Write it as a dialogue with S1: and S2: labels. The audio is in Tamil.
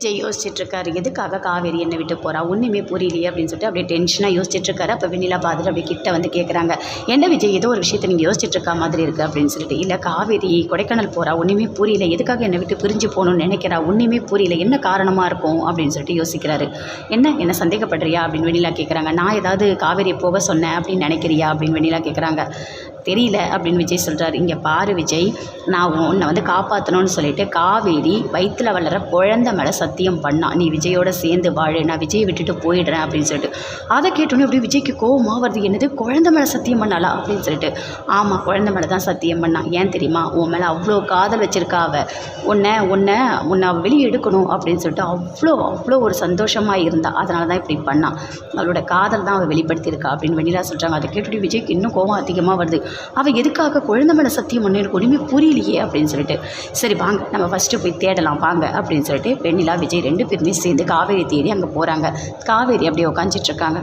S1: விஜய் யோசிச்சுட்ருக்காரு. எதுக்காக காவேரி என்னை விட்டு போகிறா ஒன்றுமே புரியலையே அப்படின்னு சொல்லிட்டு அப்படியே டென்ஷனாக யோசிச்சுட்ருக்காரு. அப்போ வெண்ணிலா பார்த்துட்டு அப்படியே கிட்ட வந்து கேட்குறாங்க என்ன விஜய் ஏதோ ஒரு விஷயத்தை நீங்கள் யோசிச்சுட்ருக்கா மாதிரி இருக்குது அப்படின்னு சொல்லிட்டு இல்லை காவேரி கொடைக்கானல் போகிறா ஒன்றுமே புரியல. எதுக்காக என்னை விட்டு பிரிஞ்சு போகணும்னு நினைக்கிறா? ஒன்றுமே புரியல. என்ன காரணமாக இருக்கும்? அப்படின்னு சொல்லிட்டு யோசிக்கிறாரு. என்ன என்ன சந்தேகப்படுறியா? அப்படின்னு வெண்ணிலா கேட்குறாங்க நான் ஏதாவது காவேரியை போக சொன்னேன் அப்படின்னு நினைக்கிறியா? அப்படின்னு வெண்ணிலா கேட்குறாங்க தெரியல அப்படின்னு விஜய் சொல்கிறாரு இங்கே பாரு விஜய் நான் உன்னை வந்து காப்பாற்றணும்னு சொல்லிட்டு காவேரி வயிற்றில் வளர குழந்தை மேலே சத்தியம் பண்ணா. நீ விஜயோட சேர்ந்து வாழு நான் விஜயை விட்டுட்டு போயிடுறேன் அப்படின்னு சொல்லிட்டு. அதை கேட்டோன்னே அப்படி விஜய்க்கு கோவமாக வருது. என்னது குழந்தை மேலே சத்தியம் பண்ணாளா? அப்படின்னு சொல்லிட்டு. ஆமாம் குழந்த மேலே தான் சத்தியம் பண்ணா. ஏன் தெரியுமா? உன் மேலே அவ்வளோ காதல் வச்சுருக்கா அவ. உன்னை உன்னை உன்னை வெளியே எடுக்கணும் அப்படின்னு சொல்லிட்டு அவ்வளோ அவ்வளோ ஒரு சந்தோஷமாக இருந்தா. அதனால தான் இப்படி பண்ணா. அவளோட காதல் தான் அவள் வெளிப்படுத்தியிருக்கா அப்படின்னு வெண்ணிலா சொல்கிறாங்க அதை கேட்டுட்டு விஜய்க்கு இன்னும் கோவம் அதிகமாக வருது. அவள் எதுக்காக குழந்த மேலே சத்தியம் பண்ணு ஒன்றுமே புரியலையே அப்படின்னு சொல்லிட்டு சரி வாங்க நம்ம ஃபஸ்ட்டு போய் தேடலாம் வாங்க அப்படின்னு சொல்லிட்டு வெண்ணிலா விஜய் ரெண்டு பேருமே சேர்ந்து காவேரி தேடி அங்கே போகிறாங்க காவேரி அப்படியே உட்காந்துட்ருக்காங்க